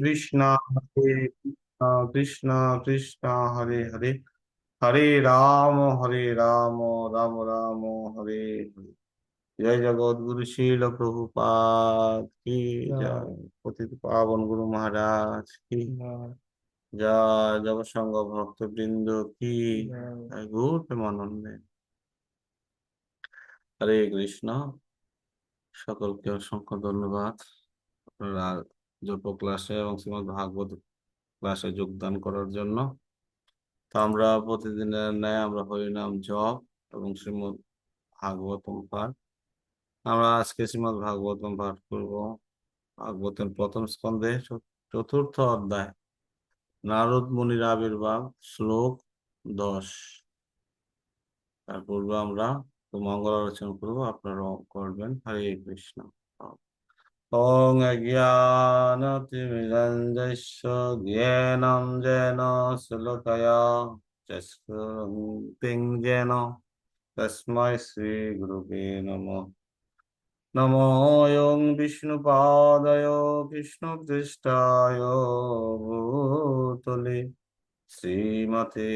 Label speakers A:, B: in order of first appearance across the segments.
A: কৃষ্ণ হরে কৃষ্ণ কৃষ্ণ হরে হরে হরে রাম হরে রাম রাম রাম হরে হরে জয় জগৎগুরু শীল প্রভু পাবন গুরু মহারাজ কি যা জগৎসঙ্গ ভক্ত কি মনন্দে হরে কৃষ্ণ সকলকে অসংখ্য ধন্যবাদ আপনারা জল্প ক্লাসে এবং শ্রীমদ ভাগবত ক্লাসে যোগদান করার জন্য তো আমরা প্রতিদিনের ন্যায় আমরা হরিনাম জপ এবং শ্রীমদ ভাগবতম পাঠ আমরা আজকে শ্রীমদ ভাগবতম পাঠ করব ভাগবতের প্রথম স্কন্ধে চতুর্থ অধ্যায় নারদ মুনির আবির্ভাব শ্লোক দশ তার পূর্বে আমরা মঙ্গল আলোচনা করবো আপনারা করবেন হরে কৃষ্ণ ॐ अज्ञानतिमिरञ्जस्य ज्ञानं जेन सुलकया चस्कृतिं जेन तस्मै श्रीगुरुवे नमः नमो ॐ विष्णुपादय कृष्णपृष्ठाय भूतले श्रीमते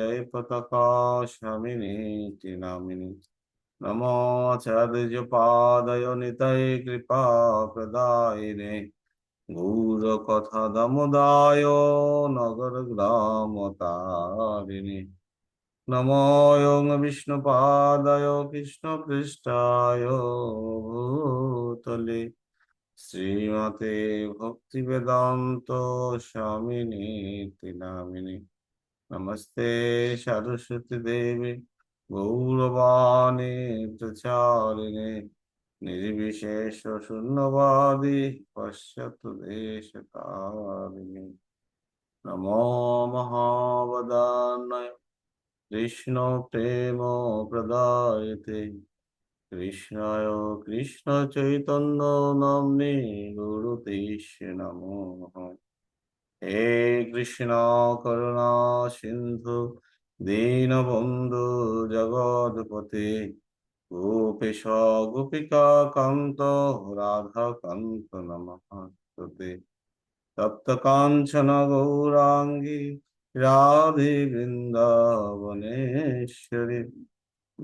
A: जयपतकाशमिनीति नामिनी नमो आचार्यपादय नितये कृपाप्रदायिने गूढकथादमुदाय नगरग्रामतारिणे नमो यं विष्णुपादय कृष्णपृष्ठाय भूतले श्रीमते भक्तिवेदान्त स्वामिनि नामिनि नमस्ते सरस्वती देवी গৌরবাণে প্রচারিণে নির্বিশেষ শূন্যবাদী পশ্চাৎ দেশকারিণী নমো মহাবদানয় কৃষ্ণ প্রেম প্রদায়তে কৃষ্ণায় কৃষ্ণ চৈতন্য নামনে গুরুতে নমো হে কৃষ্ণ করুণা সিন্ধু দীনবন্ধু জগৎপতি গোপেশ গোপিকা কান্ত রাধা কান্ত নমস্তে তপ্ত কাঞ্চন গৌরাঙ্গী রাধে বৃন্দাবনেশ্বরী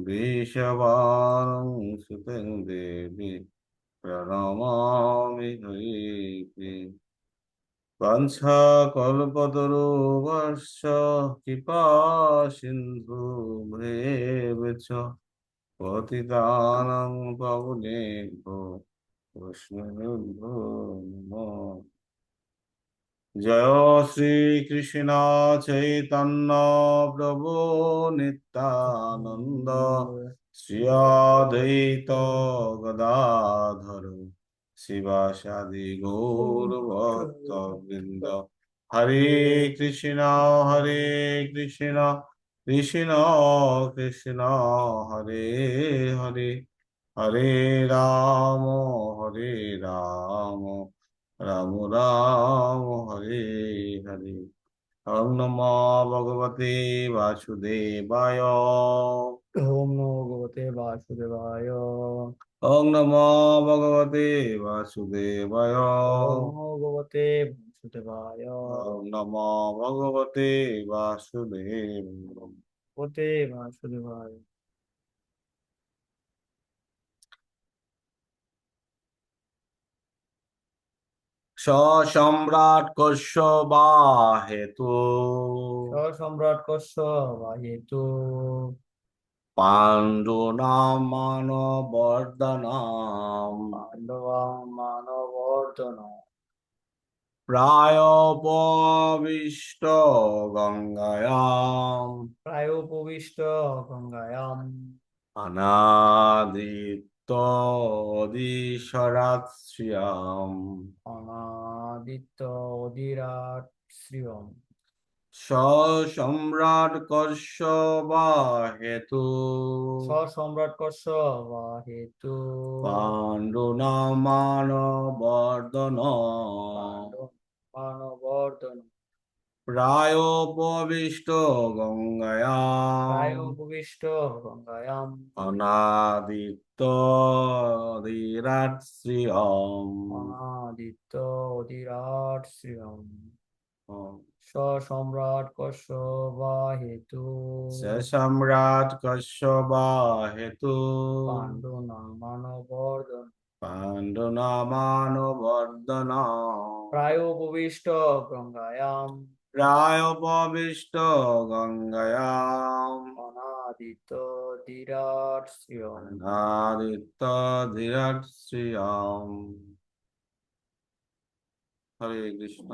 A: বিষবাং দেবী প্রণমামি হরিপ্রিয় পাঞ্ছাকল্পতরুবর্ষ কৃপা সিন্ধু ভেবচ পতিদানং পাবনে জয় শ্রীকৃষ্ণ চৈতন্য প্রভু নিত্যানন্দ শ্রিয়দৈত গদাধর শিবাসাদি বৃন্দ হরে কৃষ্ণ হরে কৃষ্ণ কৃষ্ণ কৃষ্ণ হরে হরে হরে রাম হরে রাম রাম রাম হরে হরে ওং নমো ভগবতে বাসুদেবায় ওম নমো ভগবতে বাসুদেবায় ওং নম ভগবতে বাসুদেবায় ভগবতে বাসুদেবায় ওং নম ভগবতে বাসুদেব ভগবতে বাসুদেবায় সসম্রাট কস্য বা হেতু সসম্রাট কস্য বা হেতু পাণ্ডুনাম মানবর্ধনাম পাণ্ডবাম মানবর্ধন প্রায়োপবিষ্ট গঙ্গায়াম প্রায়োপবিষ্ট গঙ্গায়াম অনাদিত্য অদিশরাত শ্রিয়াম অনাদিত্য অধিরাট শ্রিয়ম সম্রাট কর্ষ বা হেতু সম্রাট কর্ষ বা হেতু পাণ্ডুনামান বর্ধন উপবিষ্ট প্রায়োপবিষ্ট গঙ্গায়াম প্রায়োপবিষ্ট গঙ্গায়াম অনাদিত্য অধিরাট শ্রিয়ম অনাদিত্য অধিরাট শ্রীয়ম সম্রাট কশ্যবা হেতু স সম্রাট কশ্যবা হেতু পাণ্ডু নামান বর্ধন পাণ্ডু নামান বর্ধন প্রায় উপবিষ্ট গঙ্গায়াম প্রায় উপবিষ্ট গঙ্গায়াম অনাদিত ধীরাট শ্রিয়ম অনাদিত ধীরাট শ্রিয়ম হরে কৃষ্ণ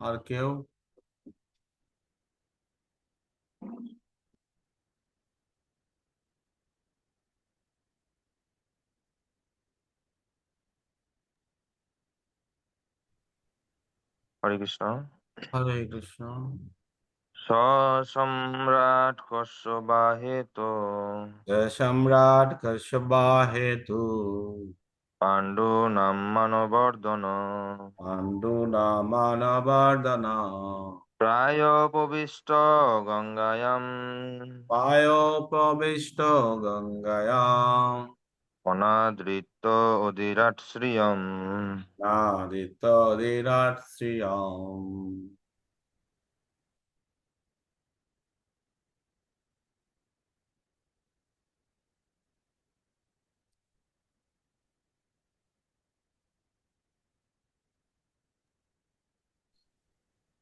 A: और क्यों हरे कृष्ण हरे कृष्ण सम्राट कश्यपा हेतु सम्राट बाहे हेतु পাণ্ডু নাম পাণ্ডুনাম্মানবর্ধন পাণ্ডুনামানবর্ধন প্রায়োপবিষ্ট গঙ্গায়াম প্রায়োপবিষ্ট গঙ্গায়াম অনাদৃত অধিরাট শ্রিয়ম নাদৃত অধিরাট শ্রিয়ম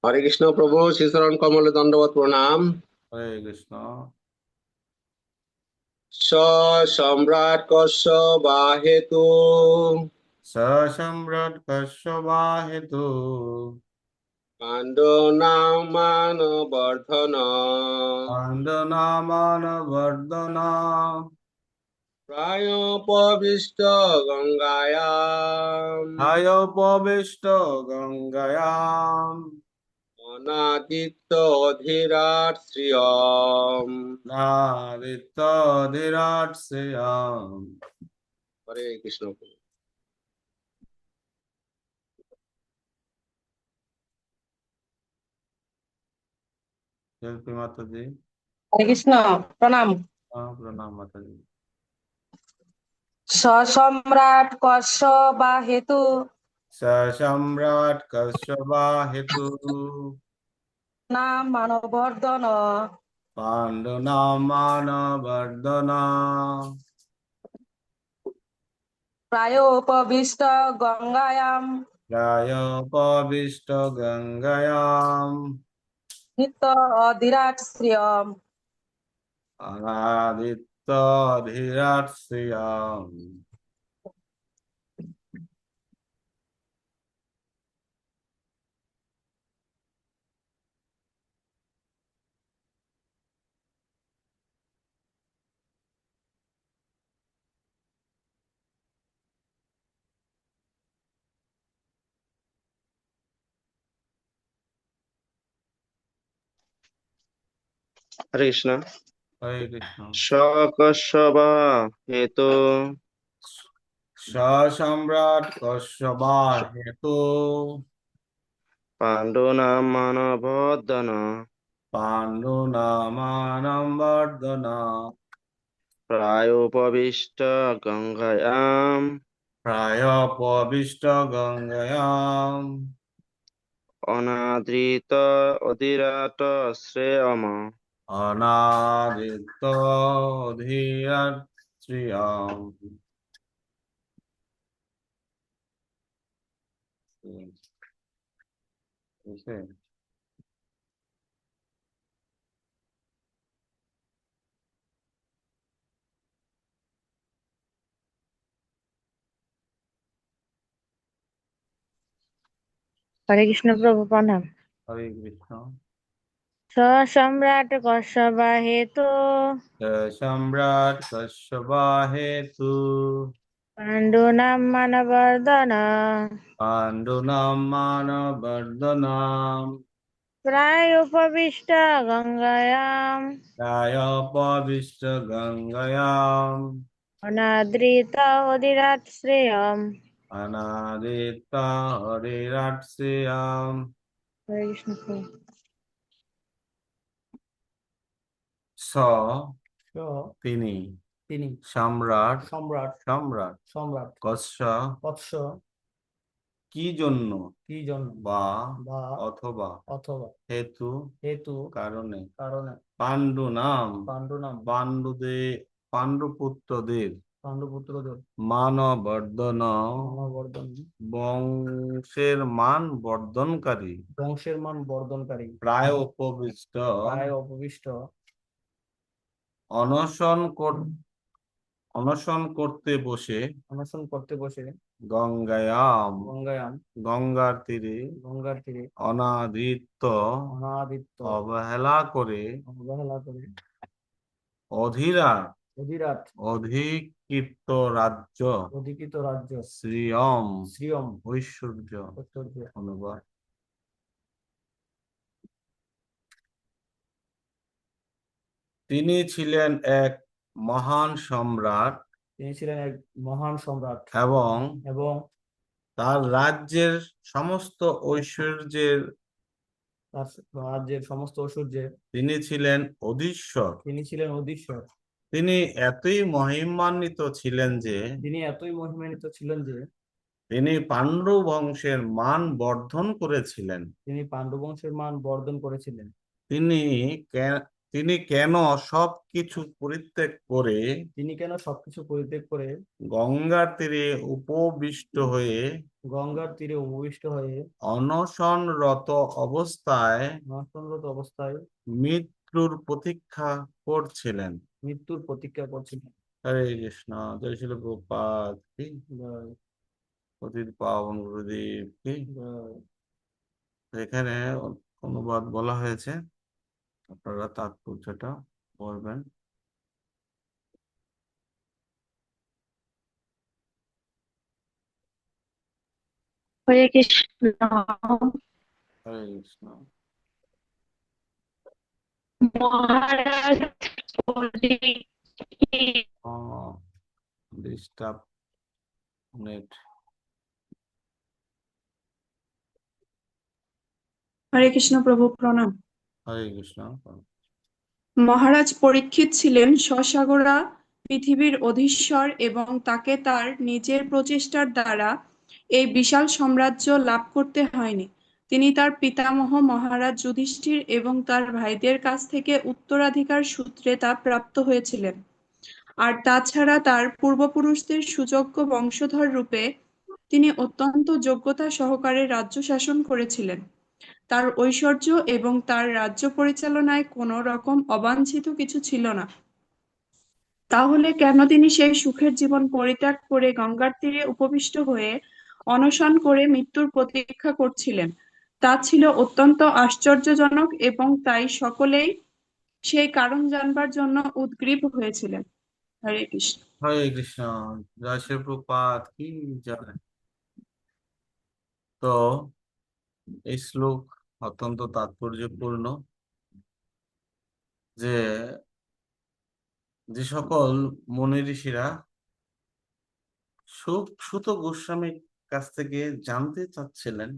A: হরে কৃষ্ণ প্রভু শ্রীচরণ কমলে দণ্ডবত প্রণাম হরে কৃষ্ণ স সম্রাট কস্য বা হেতু স সম্রাট কস্য বা হেতু কাণ্ড নামান বর্ধন কাণ্ড নামান বর্ধন প্রায় পবিষ্ট গঙ্গায়াম প্রায় পবিষ্ট গঙ্গায়াম অনাদিত্য অধিরাট শ্রিয়ম নাদিত্য অধিরাট শ্রিয়ম হরে কৃষ্ণ শিল্পী মাতাজি
B: হরে কৃষ্ণ প্রণাম
A: প্রণাম মাতাজি
B: সসম্রাট কর্ষ বা হেতু
A: সসম্রাট কর্ষ বা হেতু
B: মানবর্ধন
A: পাণ্ডনা মানবর্ধন
B: প্রায়োপবিষ্ট গঙ্গায়াম
A: প্রায়োপবিষ্ট গঙ্গায়াম
B: নিত্য অধিরাট শ্রিয়ম
A: অনাদিত্য অধিরাট শ্রিয়ম হরে কৃষ্ণ সকশ্যবা হেতু সম্রাট কশ্যবা হেতু পাণ্ডুনামানবর্ধন পাণ্ডুনামানবর্ধন প্রায় উপবিষ্ট গঙ্গায়াম প্রায় উপবিষ্ট গঙ্গায়াম অনাদৃত অধিরাত শ্রেয়ম অনাদিত ধীরাত্রিয়ম
B: হরে কৃষ্ণ প্রভু প্রণাম
A: হরে কৃষ্ণ
B: सम्राट कश्यपा हेतु
A: सम्राट कश्यपा हेतु
B: पाण्डूनां मानवर्धन
A: पाण्डूनां
B: प्राय उपविष्ट गङ्गायां
A: प्रायोपविष्ट गङ्गायाम्
B: अनादृत हरिराट् श्रेयम्
A: अनादृत हरिराट् श्रेयम् তিনি তিনি সম্রাট সম্রাট সম্রাট সম্রাট কি জন্য কি জন্য বা বা অথবা অথবা হেতু হেতু কারণে কারণে পাণ্ডু নাম পাণ্ডু নাম পাণ্ডুদে পাণ্ডুপুত্রদের পাণ্ডুপুত্রদের মানবর্ধন বর্ধন বংশের মান বর্ধনকারী বংশের মান বর্ধনকারী প্রায় উপবিষ্ট প্রায় উপবিষ্ট অনশন অনশন করতে বসে অনশন করতে বসে গঙ্গায়াম গঙ্গায়াম গঙ্গার তীরে গঙ্গার তীরে অনাদিত্য অনাদিত্য অবহেলা করে অবহেলা করে অধীরাত অধিরাত অধিকৃত রাজ্য অধিকৃত রাজ্য শ্রীয়ম শ্রীয়ম ঐশ্বর্য ঐশ্বর্য অনুবাদ তিনি ছিলেন এক মহান সম্রাট তিনি ছিলেন এক মহান সম্রাট এবং এবং তার রাজ্যের সমস্ত ঐশ্বর্যের তার রাজ্যের সমস্ত ঐশ্বর্যের তিনি ছিলেন অধীশ্বর তিনি ছিলেন অধীশ্বর তিনি এতই মহিমান্বিত ছিলেন যে তিনি এতই মহিমান্বিত ছিলেন যে তিনি পাণ্ডব বংশের মান বর্ধন করেছিলেন তিনি পাণ্ডব বংশের মান বর্ধন করেছিলেন তিনি তিনি কেন সবকিছু পরিত্যাগ করে তিনি কেন সবকিছু পরিত্যাগ করে গঙ্গার তীরে উপবিষ্ট হয়ে গঙ্গার তীরে উপবিষ্ট হয়ে অনশনরত অবস্থায় অনশনরত অবস্থায় মৃত্যুর প্রতীক্ষা করছিলেন মৃত্যুর প্রতীক্ষা করছিলেন হরে কৃষ্ণ জয় শিল গোপাল অতীত পাবন গুরুদেব কি এখানে অনুবাদ বলা হয়েছে আপনারা তাৎপর্যটা বলবেন
B: হরে কৃষ্ণ
A: হরে কৃষ্ণ
B: মহারাজ ডিস্টার্ব হরে কৃষ্ণ প্রভু প্রণাম মহারাজ পরীক্ষিত ছিলেন সসাগরা পৃথিবীর অধীশ্বর এবং তাকে তার নিজের প্রচেষ্টার দ্বারা এই বিশাল সাম্রাজ্য লাভ করতে হয়নি তিনি তার পিতামহ মহারাজ যুধিষ্ঠির এবং তার ভাইদের কাছ থেকে উত্তরাধিকার সূত্রে তা প্রাপ্ত হয়েছিলেন আর তাছাড়া তার পূর্বপুরুষদের সুযোগ্য বংশধর রূপে তিনি অত্যন্ত যোগ্যতা সহকারে রাজ্য শাসন করেছিলেন তার ঐশ্বর্য এবং তার রাজ্য পরিচালনায় কোন রকম অবাঞ্ছিত কিছু ছিল না তাহলে কেন তিনি সেই সুখের জীবন পরিত্যাগ করে গঙ্গার তীরে উপবিষ্ট হয়ে অনশন করে মৃত্যুর প্রতীক্ষা করছিলেন তা ছিল অত্যন্ত আশ্চর্যজনক এবং তাই সকলেই সেই কারণ জানবার জন্য উদ্গ্রীব হয়েছিলেন হরে কৃষ্ণ
A: হরে কৃষ্ণ জয় শ্রী প্রপাত কি জানেন তো এই শ্লোক অত্যন্ত তাৎপর্যপূর্ণ যে যে সকল মনি ঋষিরা সুত গোস্বামীর কাছ থেকে জানতে চাচ্ছিলেন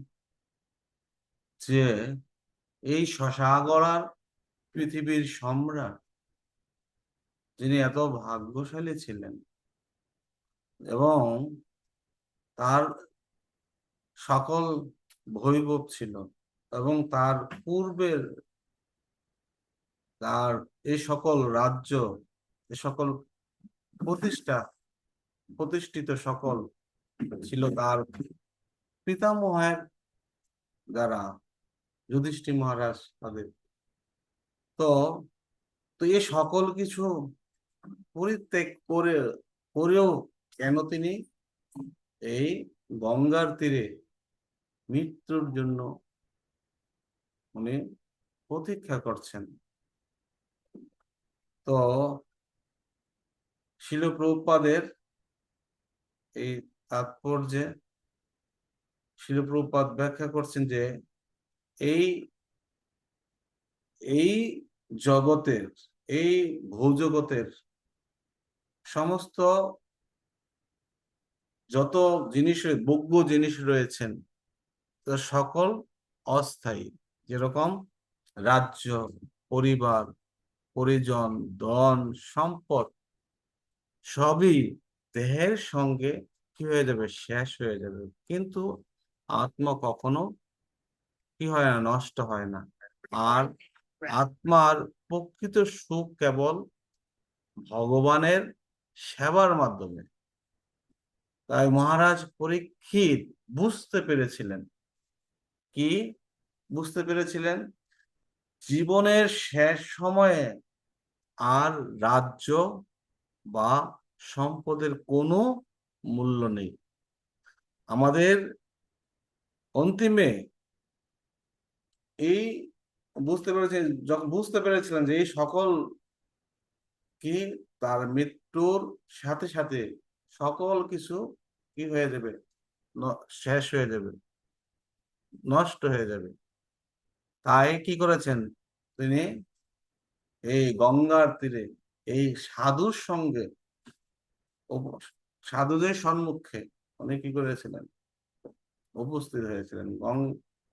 A: যে এই শশাগড়ার পৃথিবীর সম্রাট যিনি এত ভাগ্যশালী ছিলেন এবং তার সকল বৈভব ছিল এবং তার পূর্বের তার এই সকল রাজ্য এ সকল প্রতিষ্ঠা প্রতিষ্ঠিত সকল ছিল তার পিতামহের দ্বারা যুধিষ্ঠি মহারাজ তাদের তো তো এ সকল কিছু পরিত্যাগ করে করেও কেন তিনি এই গঙ্গার তীরে মৃত্যুর জন্য উনি প্রতীক্ষা করছেন তো শিলপ্রপাদের এই তাৎপর্যে শিলপ্রপাত ব্যাখ্যা করছেন যে এই এই জগতের এই ভৌজগতের সমস্ত যত জিনিস ভোগ্য জিনিস রয়েছেন সকল অস্থায়ী যেরকম রাজ্য পরিবার পরিজন ধন সম্পদ সবই দেহের সঙ্গে কি হয়ে যাবে শেষ হয়ে যাবে কিন্তু আত্মা কখনো কি হয় না নষ্ট হয় না আর আত্মার প্রকৃত সুখ কেবল ভগবানের সেবার মাধ্যমে তাই মহারাজ পরীক্ষিত বুঝতে পেরেছিলেন কি বুঝতে পেরেছিলেন জীবনের শেষ সময়ে আর রাজ্য বা সম্পদের কোনো মূল্য নেই আমাদের অন্তিমে এই বুঝতে পেরেছেন যখন বুঝতে পেরেছিলেন যে এই সকল কি তার মৃত্যুর সাথে সাথে সকল কিছু কি হয়ে যাবে শেষ হয়ে যাবে নষ্ট হয়ে যাবে তাই কি করেছেন তিনি এই গঙ্গার তীরে এই সাধুর সঙ্গে সাধুদের সম্মুখে উনি কি করেছিলেন উপস্থিত হয়েছিলেন গং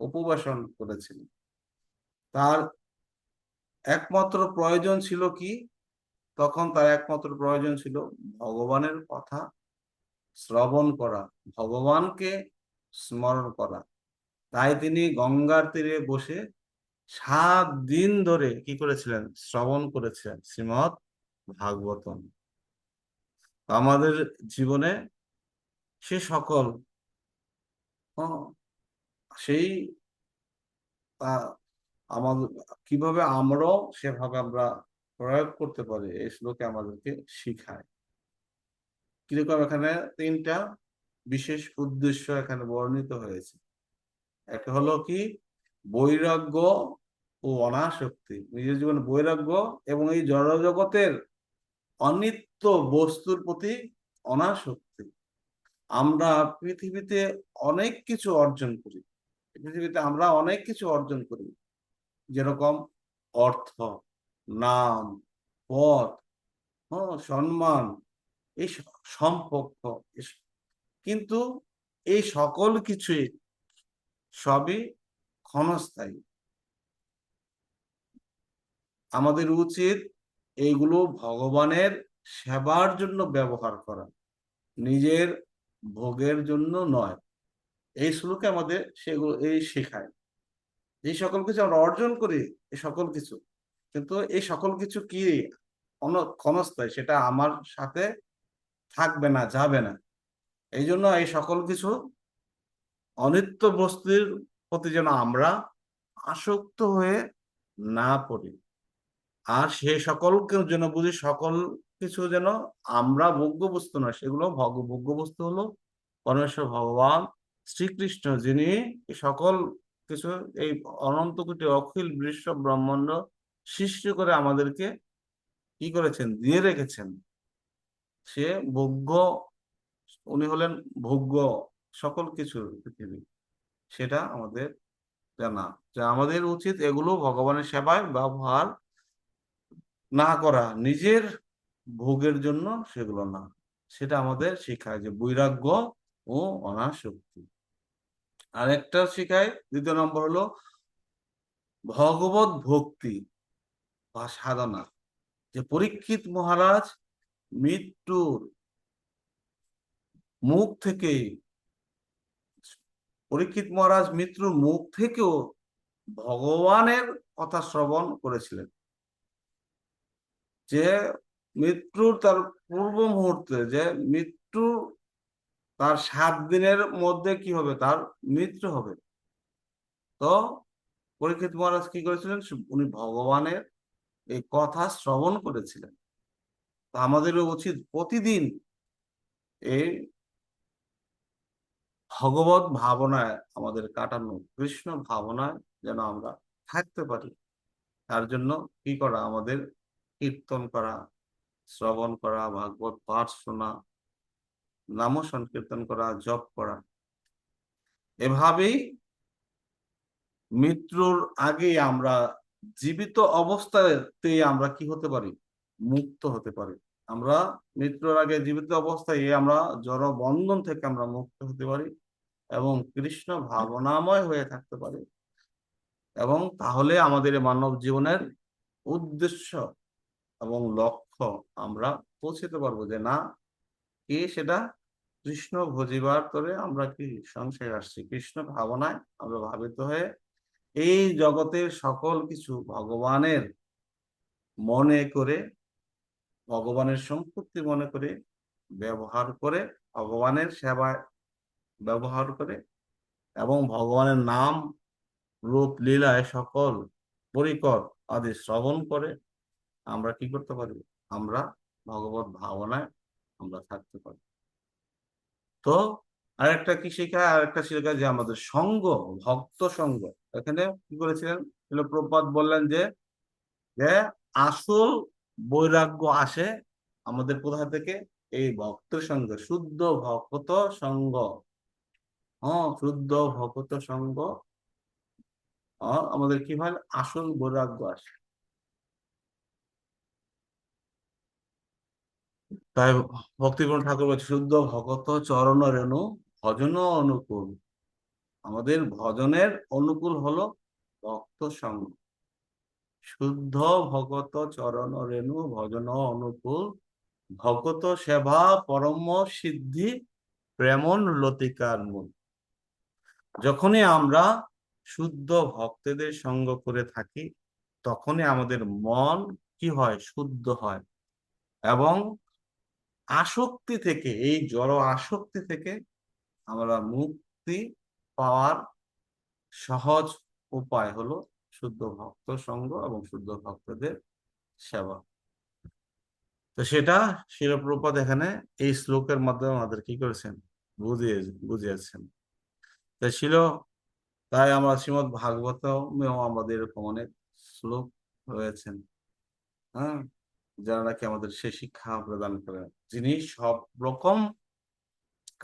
A: উপবাসন করেছিলেন তার একমাত্র প্রয়োজন ছিল কি তখন তার একমাত্র প্রয়োজন ছিল ভগবানের কথা শ্রবণ করা ভগবানকে স্মরণ করা তাই তিনি গঙ্গার তীরে বসে সাত দিন ধরে কি করেছিলেন শ্রবণ করেছিলেন শ্রীমৎ ভাগবতন আমাদের জীবনে সে সকল সেই আমাদের কিভাবে আমরাও সেভাবে আমরা প্রয়োগ করতে পারি এই শ্লোকে আমাদেরকে শিখায় কিরকম এখানে তিনটা বিশেষ উদ্দেশ্য এখানে বর্ণিত হয়েছে একটা হলো কি বৈরাগ্য ও অনাসক্তি নিজের জীবনে বৈরাগ্য এবং এই জড়জগতের অনিত্য বস্তুর প্রতি অনাসক্তি আমরা পৃথিবীতে অনেক কিছু অর্জন করি পৃথিবীতে আমরা অনেক কিছু অর্জন করি যেরকম অর্থ নাম পদ হ্যাঁ সম্মান এই সম্পর্ক কিন্তু এই সকল কিছুই সবই ক্ষণস্থায়ী আমাদের উচিত এইগুলো ভগবানের সেবার জন্য ব্যবহার করা নিজের ভোগের জন্য নয় এই শ্লোকে আমাদের সেগুলো এই শেখায় এই সকল কিছু আমরা অর্জন করি এই সকল কিছু কিন্তু এই সকল কিছু কি ক্ষণস্থায় সেটা আমার সাথে থাকবে না যাবে না এই জন্য এই সকল কিছু অনিত্য বস্তুর প্রতি যেন আমরা আসক্ত হয়ে না পড়ি আর সে সকলকে যেন বুঝি সকল কিছু যেন আমরা ভোগ্য বস্তু নয় সেগুলো ভোগ্য বস্তু হলো পরমেশ্বর ভগবান শ্রীকৃষ্ণ যিনি সকল কিছু এই অনন্ত কোটি অখিল বিশ্ব ব্রহ্মাণ্ড সৃষ্টি করে আমাদেরকে কি করেছেন দিয়ে রেখেছেন সে ভোগ্য উনি হলেন ভোগ্য সকল কিছু পৃথিবী সেটা আমাদের জানা যে আমাদের উচিত এগুলো ভগবানের সেবায় ব্যবহার না করা নিজের ভোগের জন্য সেগুলো না সেটা আমাদের শিখায় যে বৈরাগ্য ও অনাসক্তি আরেকটা শিখায় দ্বিতীয় নম্বর হলো ভগবত ভক্তি বা সাধনা যে পরীক্ষিত মহারাজ মৃত্যুর মুখ থেকে পরীক্ষিত মহারাজ মৃত্যুর মুখ থেকেও ভগবানের কথা শ্রবণ করেছিলেন যে মৃত্যুর তার পূর্ব মুহূর্তে যে মৃত্যু তার সাত দিনের মধ্যে কি হবে তার মৃত্যু হবে তো পরীক্ষিত মহারাজ কি করেছিলেন উনি ভগবানের এই কথা শ্রবণ করেছিলেন আমাদের উচিত প্রতিদিন এই ভগবত ভাবনায় আমাদের কাটানো কৃষ্ণ ভাবনায় যেন আমরা থাকতে পারি তার জন্য কি করা আমাদের কীর্তন করা শ্রবণ করা ভাগবত পাঠ শোনা নাম সংকীর্তন করা জপ করা এভাবেই মৃত্যুর আগে আমরা জীবিত অবস্থাতে আমরা কি হতে পারি মুক্ত হতে পারি আমরা মৃত্যুর আগে জীবিত অবস্থায় আমরা জড় বন্ধন থেকে আমরা মুক্ত হতে পারি এবং কৃষ্ণ ভাবনাময় হয়ে থাকতে পারি এবং তাহলে আমাদের মানব জীবনের উদ্দেশ্য এবং লক্ষ্য আমরা পৌঁছতে পারবো যে না কে সেটা কৃষ্ণ ভজিবার করে আমরা কি সংসারে আসছি কৃষ্ণ ভাবনায় আমরা ভাবিত হয়ে এই জগতের সকল কিছু ভগবানের মনে করে ভগবানের সম্পত্তি মনে করে ব্যবহার করে ভগবানের সেবায় ব্যবহার করে এবং ভগবানের নাম রূপ লীলায় সকল পরিকর আদি শ্রবণ করে আমরা কি করতে পারি আমরা ভগবত ভাবনায় আমরা থাকতে পারি তো আরেকটা কি আর আরেকটা শিখায় যে আমাদের সঙ্গ ভক্ত সঙ্গ এখানে কি করেছিলেন প্রপাত বললেন যে আসল বৈরাগ্য আসে আমাদের কোথা থেকে এই ভক্ত সঙ্গ শুদ্ধ ভক্ত সঙ্গ হ্যাঁ শুদ্ধ ভক্ত সঙ্গ আমাদের কি হয় আসল বৈরাগ্য আসে তাই ভক্তিপূর্ণ ঠাকুর বলছে শুদ্ধ ভক্ত চরণ রেণু ভজন অনুকূল আমাদের ভজনের অনুকূল হলো ভক্ত সঙ্গ শুদ্ধ ভগত চরণ রেণু ভজন অনুকূল ভগত সেবা পরম সিদ্ধি প্রেমন লতিকার মূল যখনই আমরা শুদ্ধ ভক্তদের সঙ্গ করে থাকি তখনই আমাদের মন কি হয় শুদ্ধ হয় এবং আসক্তি থেকে এই জড় আসক্তি থেকে আমরা মুক্তি পাওয়ার সহজ উপায় হলো শুদ্ধ ভক্ত সঙ্গ এবং শুদ্ধ ভক্তদের সেবা তো সেটা শিরপ্রপাত এখানে এই শ্লোকের মাধ্যমে আমাদের কি করেছেন বুঝিয়ে বুঝিয়েছেন তা ছিল তাই আমরা শ্রীমৎ ভাগবত আমাদের এরকম অনেক শ্লোক রয়েছেন হ্যাঁ যারা নাকি আমাদের সে শিক্ষা প্রদান করে যিনি সব রকম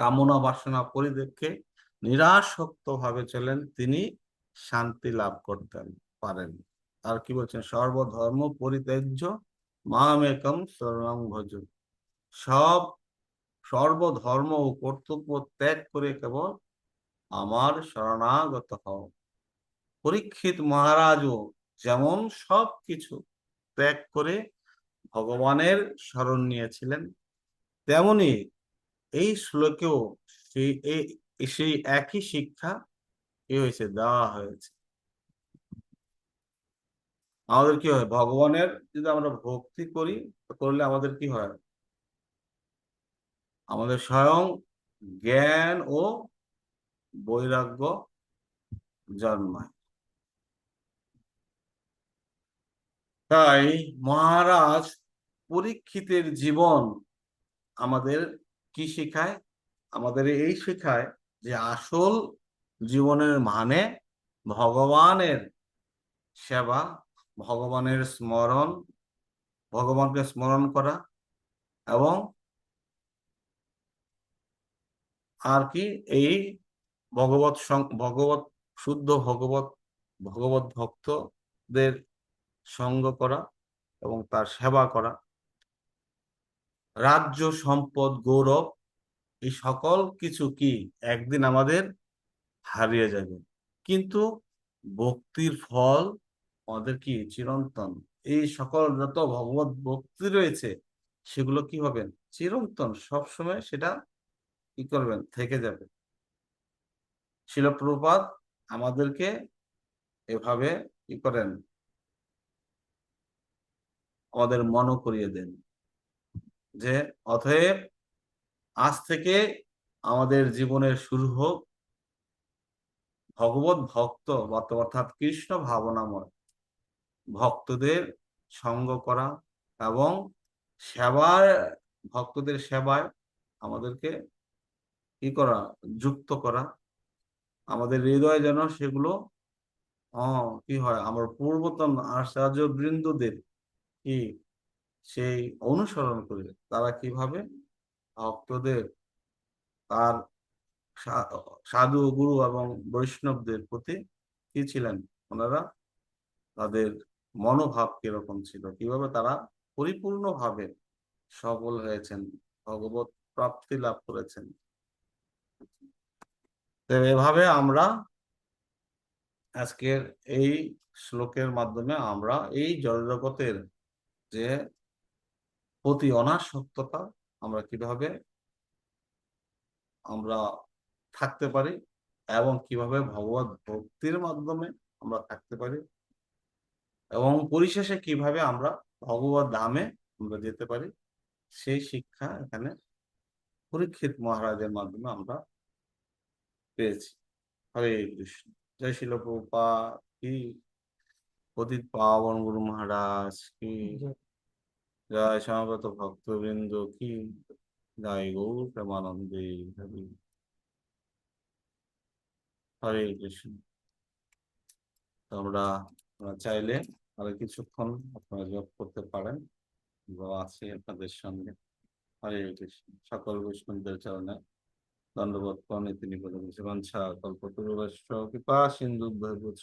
A: কামনা বাসনা পরিদেরকে নিরাসক্ত ভাবে চলেন তিনি শান্তি লাভ করতেন পারেন আর কি বলছেন সর্বধর্ম পরিত্যাজ্য মামেকম শরণং ভজ সব সর্বধর্ম ও কর্তব্য ত্যাগ করে কেবল আমার শরণাগত হও পরীক্ষিত মহারাজও যেমন সব কিছু ত্যাগ করে ভগবানের শরণ নিয়েছিলেন তেমনি এই শ্লোকেও সেই একই শিক্ষা কি হয়েছে দেওয়া হয়েছে আমাদের কি হয় ভগবানের যদি আমরা ভক্তি করি করলে আমাদের কি হয় আমাদের স্বয়ং জ্ঞান ও বৈরাগ্য জন্মায় তাই মহারাজ পরীক্ষিতের জীবন আমাদের কি শেখায় আমাদের এই শেখায় যে আসল জীবনের মানে ভগবানের সেবা ভগবানের স্মরণ ভগবানকে স্মরণ করা এবং আর কি এই ভগবত ভগবত শুদ্ধ ভগবত ভগবত ভক্তদের সঙ্গ করা এবং তার সেবা করা রাজ্য সম্পদ গৌরব এই সকল কিছু কি একদিন আমাদের হারিয়ে যাবে কিন্তু ভক্তির ফল আমাদের কি চিরন্তন এই সকল যত ভগবত ভক্তি রয়েছে সেগুলো কি হবেন চিরন্তন সবসময় সেটা কি করবেন থেকে যাবে শিলপ্রপাত আমাদেরকে এভাবে কি করেন আমাদের মন করিয়ে দেন যে অথব আজ থেকে আমাদের জীবনের শুরু হোক ভগবত ভক্ত অর্থাৎ কৃষ্ণ ভাবনাময় ভক্তদের সঙ্গ করা এবং সেবার ভক্তদের সেবায় আমাদেরকে কি করা যুক্ত করা আমাদের হৃদয় যেন সেগুলো কি হয় আমার পূর্বতন আচার্য বৃন্দদের কি সেই অনুসরণ করে তারা কিভাবে ভক্তদের তার সাধু গুরু এবং বৈষ্ণবদের প্রতি কি ছিলেন ওনারা তাদের মনোভাব কিরকম ছিল কিভাবে তারা পরিপূর্ণভাবে সফল হয়েছেন ভগবত প্রাপ্তি লাভ করেছেন এভাবে আমরা আজকের এই শ্লোকের মাধ্যমে আমরা এই জড়জগতের যে প্রতি অনাসক্ততা আমরা কিভাবে আমরা থাকতে পারি এবং কিভাবে ভগবত ভক্তির মাধ্যমে আমরা থাকতে পারি এবং পরিশেষে কিভাবে আমরা ভগবত ধামে আমরা যেতে পারি সেই শিক্ষা এখানে পরীক্ষিত মহারাজের মাধ্যমে আমরা পেয়েছি হরে কৃষ্ণ জয় শিল প্রভুপা কি পতিত পাবন গুরু মহারাজ কি জয় সমাগত ভক্তবৃন্দ কি জয় গৌর প্রেমানন্দে হরে কৃষ্ণ আমরা চাইলে আরো কিছুক্ষণ আপনারা যোগ করতে পারেন আছে আপনাদের সঙ্গে হরে সকল বৈষ্ণবদের চরণে দণ্ডবোধ তিনি নিবেদন জীবন ছা কল্পতরুবশ্য কৃপা সিন্ধু ভৈবুছ